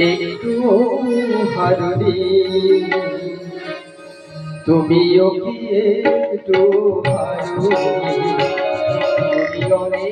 একটু হারনি তুমিও কি একটু হারনি তুমি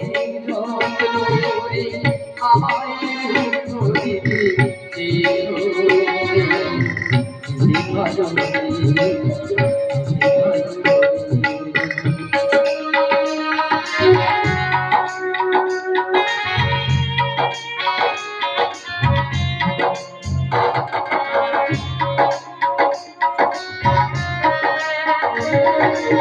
অনেক যত্ন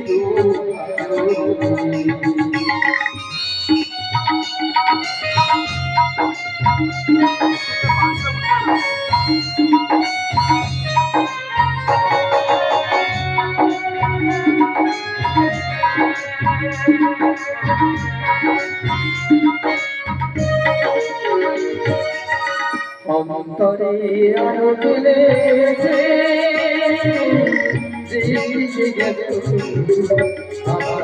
অন্তরে আলো তুলেছে। জেগে গেছো আমার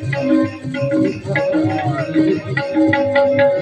Música